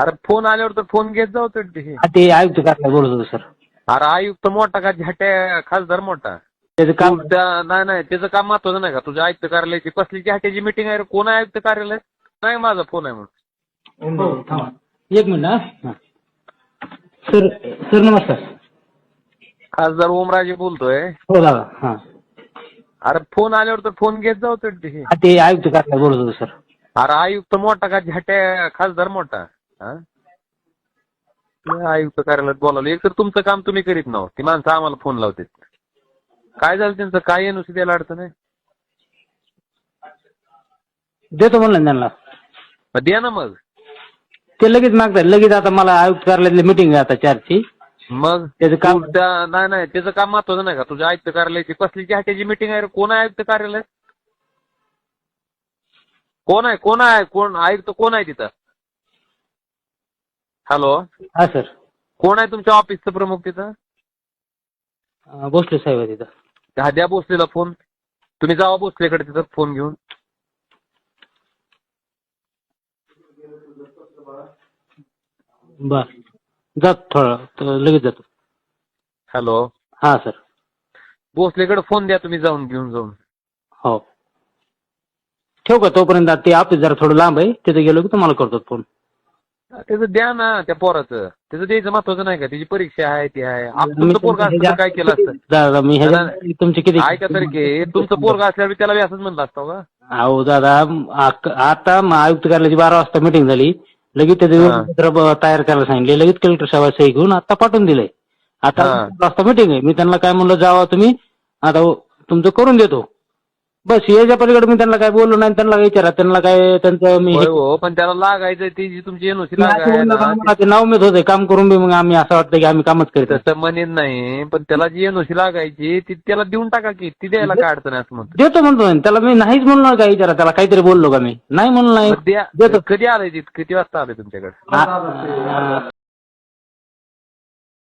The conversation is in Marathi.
अरे फोन आल्यावर तर फोन घेत जाऊ तर ते. हा, ते आयुक्त कार्यालय बोलत होतो सर. अरे आयुक्त मोठा का झाट्या खासदार मोठा? त्याचं काम तू त्या- नाही नाही त्याचं काम महत्वाचं नाही का? तुझ्या आयुक्त कार्यालयाची कसली झाट्याची मिटिंग आहे रे? कोण आहे आयुक्त कार्यालय? नाही माझा फोन आहे म्हणून. हो, थांबा. एक मिनिट हा. हा. सर सर नमस्कार. खासदार ओमराजे बोलतोय. हो दादा हा. अरे फोन आल्यावर तर फोन घेत जाऊ तर ते. हा, ते आयुक्त कार्यालय बोलत होतो सर. अरे आयुक्त मोठा का झाट्या खासदार मोठा? आयुक्त कार्यालयात बोलावलं. एक तर तुमचं काम तुम्ही करीत नाहो. ती माणसं आम्हाला फोन लावतात. काय झालं त्यांचं? काय येणं द्यायला अडचण आहे? देतो म्हणलं ना त्यांना. मग द्या ना मग. ते लगेच मागतात. लगेच आता मला आयुक्त कार्यालयातली मिटिंग आहे आता चारची. मग? त्याचं काम तू त्या- नाही नाही. त्याचं काम महत्वाचं नाही का? तुझ्या आयुक्त कार्यालयाची कसली झाट्याची मिटिंग आहे रे? कोण आहे आयुक्त कार्यालय कोण आहे? कोण आहे? कोण आयुक्त कोण आहे तिथं? हॅलो हा सर. कोण आहे तुमच्या ऑफिसचं प्रमुख तिथं? अं, भोसले साहेब आहे तिथं. हा द्या भोसलेला फोन तुम्ही जावा भोसलेकडे तिथं फोन घेऊन. बर. जात थोडं तर लगेच जातो. हॅलो हा सर. भोसलेकडे फोन द्या तुम्ही जाऊन घेऊन जाऊन. हो. ठेवू का तोपर्यंत? ते ऑफिस जरा थोडं लांब आहे. तिथे गेलो की तुम्हाला करतो फोन त्याचं द्या ना त्या पोराचं. त्याचं द्यायचं महत्वाचं नाही का? त्याची परीक्षा आहे ती आहे. आप- तुमचं पोरगा तर काय केलं असतं? दादा मी ह्याच्या तुमचे किती ऐका तरी की तुमचं पोरगा असल्यावर त्याला बी असंच म्हणलं असतं का? अहो दादा आक- आता आयुक्त कार्यालयाची बारा वाजता मिटिंग झाली. लगेच त्याचं हा. विवरणपत्र ब- तयार करायला सांगितले. लगेच कलेक्टर साहेब सही घेऊन आता पाठवून दिलंय आता हा. बारा वाजता मिटिंग आहे. मी त्यांना काय म्हणलं जावा तुम्ही. आता हो, तुमचं करून देतो. बस याच्या पलीकडे मी त्यांना काय बोललो नाही त्यांना काय विचारा त्यांना काय त्यांचं मी होय हो पण त्याला लागायचं ती जी तुमची एनओसी नाव मिळत होते काम करून बी मग आम्ही असं वाटतं की आम्ही कामच करतो तसं म्हणेन नाही पण त्याला जी एनओसी लागायची ती त्याला देऊन टाका की ती द्यायला काय अडचण आहे असं म्हणतो. देतो म्हणतो मी. त्याला मी नाहीच म्हणलो काय विचारा त्याला काहीतरी बोललो का मी? नाही म्हणलो नाही. मग द्या देतो. कधी आलंय तिथं? किती वाजता आले तुमच्याकडे?